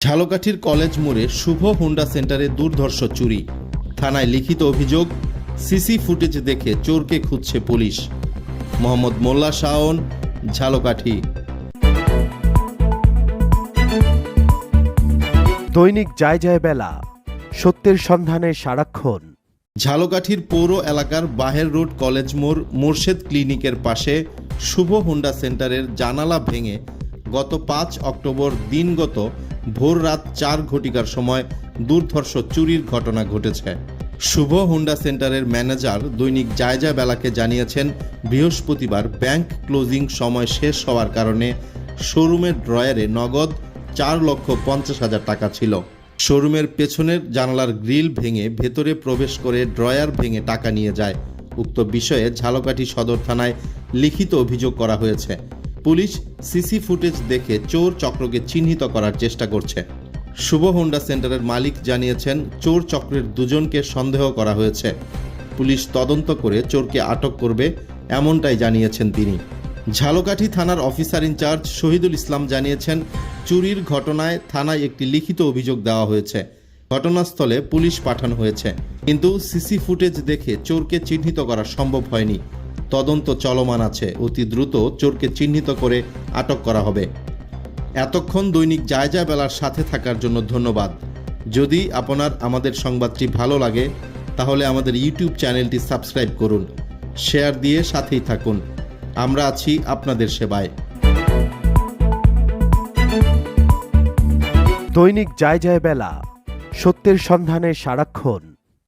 ঝালকাঠির কলেজ মোড়ে শুভ হুন্ডা সেন্টারে দুর্ধর্ষ চুরি। থানায় লিখিত অভিযোগ সিসি ফুটেজ দেখে চোরকে খুঁজছে পুলিশ। মোহাম্মদ মোল্লা শাওন ঝালকাঠি। দৈনিক যায় যায় বেলা সত্যের সন্ধানে সারাক্ষণ। ঝালকাঠির পৌর এলাকার বাহের রোড কলেজ মোড় মোর্শেদ ক্লিনিকের পাশে শুভ হুন্ডা সেন্টারের জানালা ভেঙে গত পাঁচ অক্টোবর দিনগত ভোর রাত চার ঘটিকার সময় দুর্ধর্ষ চুরির ঘটনা ঘটেছে। শুভ হুন্ডা সেন্টারের ম্যানেজার দৈনিক জায়জা বেলাকে জানিয়েছেন, বৃহস্পতিবার ব্যাংক ক্লোজিং সময় শেষ হওয়ার কারণে শোরুমের ড্রয়ারে নগদ চার লক্ষ পঞ্চাশ হাজার টাকা ছিল। শোরুমের পেছনের জানালার গ্রিল ভেঙে ভেতরে প্রবেশ করে ড্রয়ার ভেঙে টাকা নিয়ে যায়। উক্ত বিষয়ে ঝালকাঠি সদর থানায় লিখিত অভিযোগ করা হয়েছে। পুলিশ সিসি ফুটেজ দেখে চোর চক্রকে চিহ্নিত করার চেষ্টা করছে। শুভ হোন্ডা সেন্টারের মালিক জানিয়েছেন, চোর চক্রের দুজনকে সন্দেহ করা হয়েছে। পুলিশ তদন্ত করে চোরকে আটক করবে, এমনটাই জানিয়েছেন তিনি। ঝালকাঠি থানার অফিসার ইনচার্জ শহীদুল ইসলাম জানিয়েছেন, চুরির ঘটনায় থানায় একটি লিখিত অভিযোগ দেওয়া হয়েছে। ঘটনাস্থলে পুলিশ পাঠানো হয়েছে, কিন্তু সিসি ফুটেজ দেখে চোরকে চিহ্নিত করা সম্ভব হয়নি। তদন্ত চলমান আছে। অতি দ্রুত চোরকে চিহ্নিত করে আটক করা হবে। এতক্ষণ দৈনিক জায়জা বেলার সাথে থাকার জন্য ধন্যবাদ। যদি আপনার আমাদের সংবাদটি ভালো লাগে, তাহলে আমাদের ইউটিউব চ্যানেলটি সাবস্ক্রাইব করুন, শেয়ার দিয়ে সাথেই থাকুন। আমরা আছি আপনাদের সেবায়। দৈনিক যায় যায় বেলা, সত্যের সন্ধানে সারাক্ষণ।